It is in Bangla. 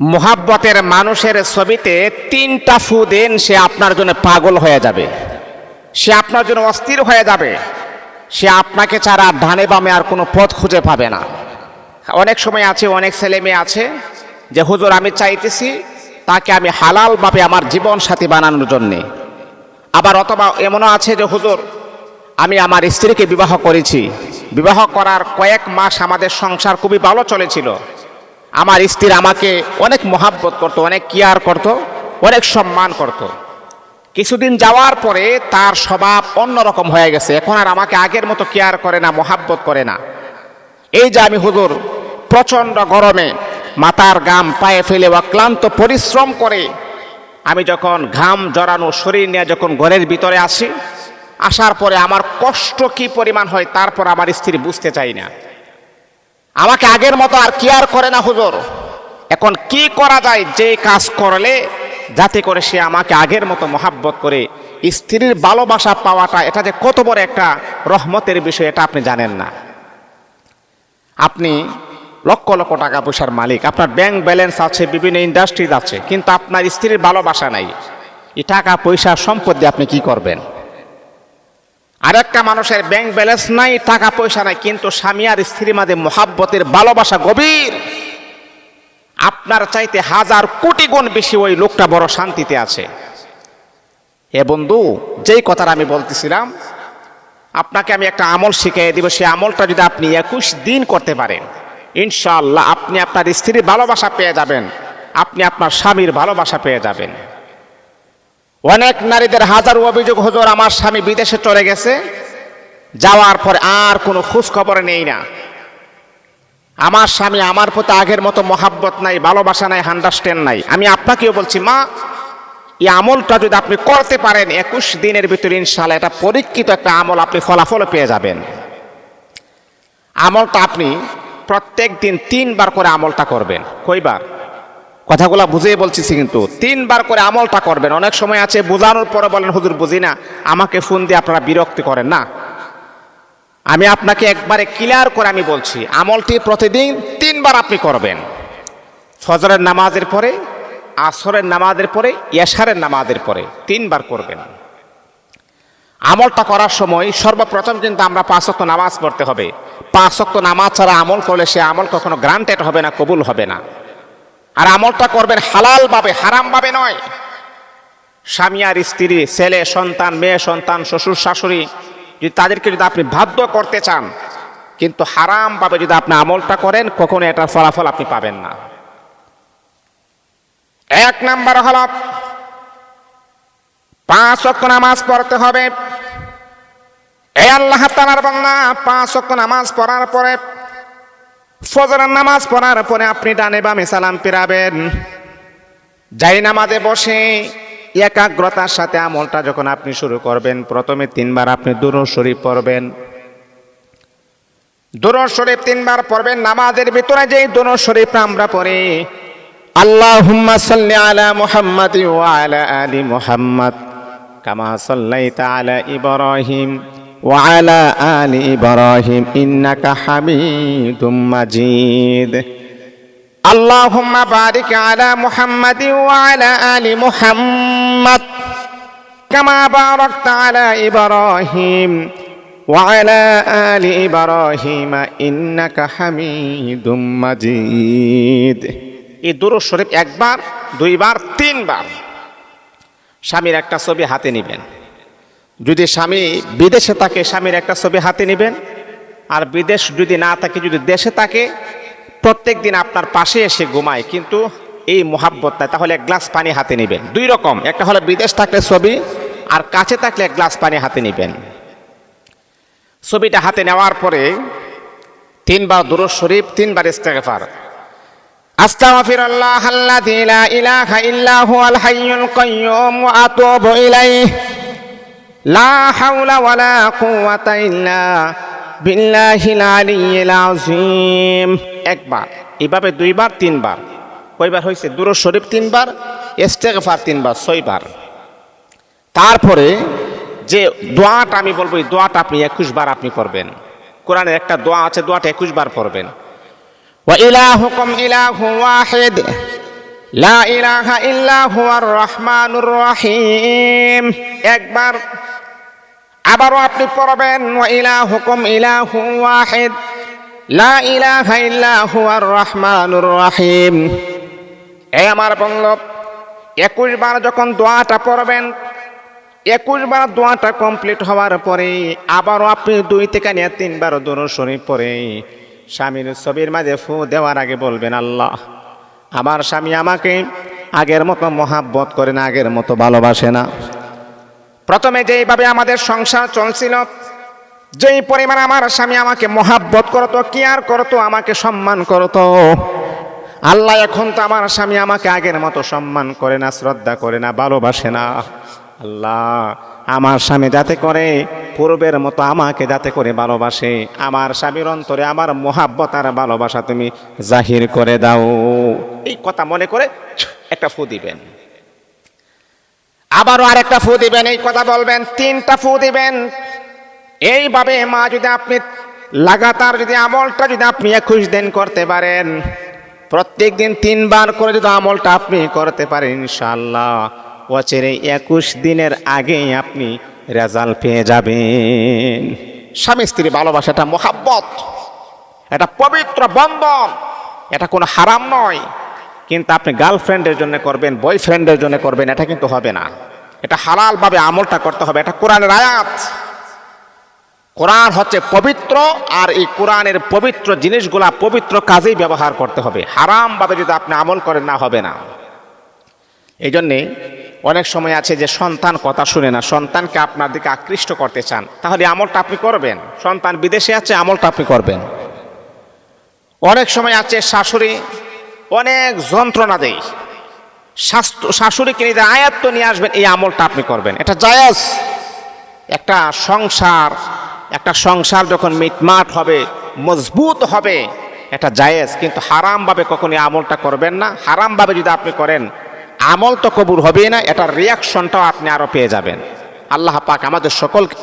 মোহাব্বতের মানুষের ছবিতে তিনটা ফু দেন, সে আপনার জন্য পাগল হয়ে যাবে। সে আপনার জন্য অস্থির হয়ে যাবে। সে আপনাকে ছাড়া ডানে বামে আর কোনো পথ খুঁজে পাবে না। অনেক সময় আছে, অনেক ছেলে মেয়ে আছে যে, হুজুর, আমি চাইতেছি তাকে আমি হালালভাবে আমার জীবন সাথী বানানোর জন্যে। আবার অথবা এমনও আছে যে, হুজুর, আমি আমার স্ত্রীকে বিবাহ করেছি। বিবাহ করার কয়েক মাস আমাদের সংসার খুবই ভালো চলেছিল। আমার স্ত্রী আমাকে অনেক মহাব্বত করত, অনেক কেয়ার করত, অনেক সম্মান করত। কিছুদিন যাওয়ার পরে তার স্বভাব অন্যরকম হয়ে গেছে। এখন আর আমাকে আগের মতো কেয়ার করে না, মহাব্বত করে না। এই যে আমি হুজুর, প্রচণ্ড গরমে মাথার গাম পায়ে ফেলে অক্লান্ত পরিশ্রম করে আমি যখন ঘাম জড়ানো, শরীর নিয়ে যখন ঘরের ভিতরে আসি, আসার পরে আমার কষ্ট কি পরিমাণ হয়, তারপর আমার স্ত্রী বুঝতে চাই না। আমাকে আগের মতো আর কেয়ার করে না হুজুর? এখন কি করা যায়? যে কাজ করলে, যাতে করে সে আমাকে আগের মতো মহাব্বত করে, স্ত্রীর ভালোবাসা পাওয়াটা, এটা যে কত বড় একটা রহমতের বিষয়, এটা আপনি জানেন না। আপনি লক্ষ লক্ষ টাকা পয়সার মালিক, আপনার ব্যাংক ব্যালেন্স আছে, বিভিন্ন ইন্ডাস্ট্রিজ আছে, কিন্তু আপনার স্ত্রীর ভালোবাসা নাই। এই টাকা পয়সা সম্পদ দিয়ে আপনি কি করবেন? আরেকটা মানুষের ব্যাংক ব্যালেন্স নাই, টাকা পয়সা নাই, কিন্তু স্বামী আর স্ত্রীর মাঝে মহাব্বতের ভালোবাসা গভীর। আপনার চাইতে হাজার কোটি গুণ বেশি ওই লোকটা বড় শান্তিতে আছে। এ বন্ধু, যেই কথাটা আমি বলতেছিলাম, আপনাকে আমি একটা আমল শিখিয়ে দিব সেই আমলটা যদি আপনি একুশ দিন করতে পারেন, ইনশাআল্লাহ আপনি আপনার স্ত্রীর ভালোবাসা পেয়ে যাবেন, আপনি আপনার স্বামীর ভালোবাসা পেয়ে যাবেন। অনেক নারীদের হাজার অভিযোগ, হজর, আমার স্বামী বিদেশে চলে গেছে। যাওয়ার পর আর কোনো খোঁজ খবর নেই না। আমার স্বামী আমার প্রতি আগের মতো মহাব্বত নাই, ভালোবাসা নাই আন্ডারস্ট্যান্ড নাই। আমি আপনাকেও বলছি, মা, এই আমলটা যদি আপনি করতে পারেন, একুশ দিনের ভিতরে ইনশাল্লাহ এটা পরীক্ষিত একটা আমল আপনি ফলাফল পেয়ে যাবেন। আমলটা আপনি প্রত্যেক দিন তিনবার করে আমলটা করবেন। কইবার কথাগুলো বুঝিয়ে বলছি কিন্তু তিনবার করে আমলটা করবেন। অনেক সময় আছে, বোঝানোর পরে বলেন, হুজুর, বুঝি না। আমাকে ফোন দিয়ে আপনারা বিরক্তি করেন না। আমি আপনাকে একবারে ক্লিয়ার করে আমি বলছি, আমলটি প্রতিদিন তিনবার আপনি করবেন। ফজরের নামাজের পরে, আসরের নামাজের পরে ইয়াসারের নামাজের পরে তিনবার করবেন। আমলটা করার সময় সর্বপ্রথম কিন্তু আমরা পাঁচক্ত নামাজ পড়তে হবে। পাঁচক্ত নামাজ ছাড়া আমল করলে সে আমল কখনো গ্রান্টেড হবে না, কবুল হবে না। আর আমলটা করবেন হালালভাবে, হারামভাবে নয়। স্বামী আর স্ত্রী, ছেলে, সন্তান, মেয়ে, সন্তান, শ্বশুর, শাশুড়ি, যদি তাদেরকে যদি আপনি বাধ্য করতে চান, কিন্তু হারামভাবে যদি আপনি আমলটা করেন, কখনো এটার ফলাফল আপনি পাবেন না। এক নাম্বার হল, পাঁচ অক্ষ নামাজ পড়তে হবে। এ আল্লাহ তালার বাংলা পাঁচ অক্ষ নামাজ পড়ার পরে ফজরের নামাজ পড়ার পরে আপনি ডানে বামে সালাম ফিরাবেন। যাই নামাজে বসে, একাগ্রতার সাথে আমলটা যখন আপনি শুরু করবেন, প্রথমে তিনবার আপনি দুরুদ শরীফ পড়বেন। দুরুদ শরীফ তিনবার পড়বেন, নামাজের ভিতরে যেই দুরুদ শরীফ আমরা পড়ি, আল্লাহুম্মা সাল্লি আলা মুহাম্মাদ ওয়া আলা আলি মুহাম্মাদ, কামা সাল্লাইতা আলা ইব্রাহিম ওয়া আলা আলি ইব্রাহিম ইন্নাকা হামিদুম মাজিদ اللهم بارك على محمد وعلى آل محمد كما باركت على إبراهيم وعلى آل إبراهيم إنك حميد مجيد এই দুরুদ শরীফ একবার দুইবার তিনবার স্বামীর একটা ছবি হাতে নেবেন যদি স্বামী বিদেশে থাকে, স্বামীর একটা ছবি হাতে নেবেন। আর বিদেশ যদি না থাকে, যদি দেশে থাকে, প্রত্যেক দিন আপনার পাশে এসে ঘুমায়। কিন্তু এই মোহাব্বতটা তাহলে এক গ্লাস পানি হাতে নেবেন। দুই রকম, একটা হলো বিদেশ থাকলে ছবি, আর কাছে থাকলে এক গ্লাস পানি হাতে নেবেন। ছবিটা হাতে নেওয়ার পরে তিনবার দুরু শরীফ, তিনবার ইস্তেগফার। আস্তাগফির আল্লাহ আল্লাহ ইলাহা ইল্লাহু আল হাইয়ুল কাইয়্যুম ওয়া আতুবু ইলাইহি। لا حول ولا قوة إلا বিল্লাহিল আলিয়্যিল আযীম একবার এভাবে দুইবার তিনবার কয়বার হয়েছে দুরূদ শরীফ তিনবার ইস্তেগফার তিনবার ছয়বার তারপরে যে দোয়াটা আমি বলবো এই দোয়াটা আপনি একুশ বার আপনি করবেন কোরআনের একটা দোয়া আছে দোয়াটা একুশ বার পড়বেন ওয়া ইলাহুকুম ইলাহু ওয়াহিদ লা ইলাহা ইল্লা হুয়ার রহমানুর রহিম একবার আবারও আপনি পড়বেন, ওয়া ইলাহুকুম ইলাহু ওয়াহিদ, লা ইলাহা ইল্লা হুয়ার রহমানুর রহিম। এই আমার বন্ধু, একুশ বার যখন দোয়াটা পড়বেন, একুশ বার দোয়াটা কমপ্লিট হওয়ার পরে আবারও আপনি দুই থেকে নিয়ে তিনবার দূর শরীফ পরে স্বামীর ছবির মাঝে ফু দেওয়ার আগে বলবেন, আল্লাহ, আমার স্বামী আমাকে আগের মতো মহাব্বত করে না, আগের মতো ভালোবাসে না। প্রথমে যেইভাবে আমাদের সংসার চলছিল, যেই পরিমাণ আমার স্বামী আমাকে মহাব্বত করতো, কেয়ার করতো, আমাকে সম্মান করতো। আল্লাহ এখন তো আমার স্বামী আমাকে আগের মতো সম্মান করে না, শ্রদ্ধা করে না, ভালোবাসে না। আল্লাহ, আমার স্বামী যাতে করে পূর্বের মতো আমাকে যাতে করে ভালোবাসে, আমার স্বামীর অন্তরে আমার মহাব্বত আর ভালোবাসা তুমি জাহির করে দাও। এই কথা মনে করে একটা ফু দিবেন। আবারও আরেকটা ফু দিবেন, এই কথা বলবেন, তিনটা ফু দিবেন। এইভাবে মা যদি আপনি লাগাতার যদি আমলটা যদি আপনি একুশ দিন করতে পারেন, প্রত্যেক দিন তিনবার করে যদি আমলটা আপনি করতে পারেন ইনশাল্লাহ অচেরে একুশ দিনের আগেই আপনি রেজাল্ট পেয়ে যাবেন। স্বামী স্ত্রী ভালোবাসাটা মোহাব্বত, এটা পবিত্র বন্ধন, এটা কোনো হারাম নয়। কিন্তু আপনি গার্লফ্রেন্ডের জন্য করবেন বয়ফ্রেন্ডের জন্য করবেন, এটা কিন্তু হবে না। এটা হালালভাবে আমলটা করতে হবে, এটা কোরআনের আয়াত। কোরআন হচ্ছে পবিত্র, আর এই কোরআনের পবিত্র জিনিসগুলা পবিত্র কাজেই ব্যবহার করতে হবে। হারামভাবে যদি আপনি আমল করেন, না হবে না। এই জন্যে অনেক সময় আছে যে সন্তান কথা শুনে না, সন্তানকে আপনার দিকে আকৃষ্ট করতে চান, তাহলে আমলটা আপনি করবেন। সন্তান বিদেশে আছে, আমলটা আপনি করবেন। অনেক সময় আছে শাশুড়ি অনেক যন্ত্রণা দেয়। শাস্ত্র শাশুড়িকে নিজের আয়াত্ত নিয়ে আসবেন, এই আমলটা আপনি করবেন। এটা জায়াজ। একটা সংসার একটা সংসার যখন মিটমাট হবে, মজবুত হবে, এটা জায়েজ। কিন্তু হারামভাবে কখনই আমলটা করবেন না। হারামভাবে যদি আপনি করেন, আমল তো কবুর হবেই না, এটার রিয়াকশনটাও আপনি আরও পেয়ে যাবেন। আল্লাহ পাক আমাদের সকলকে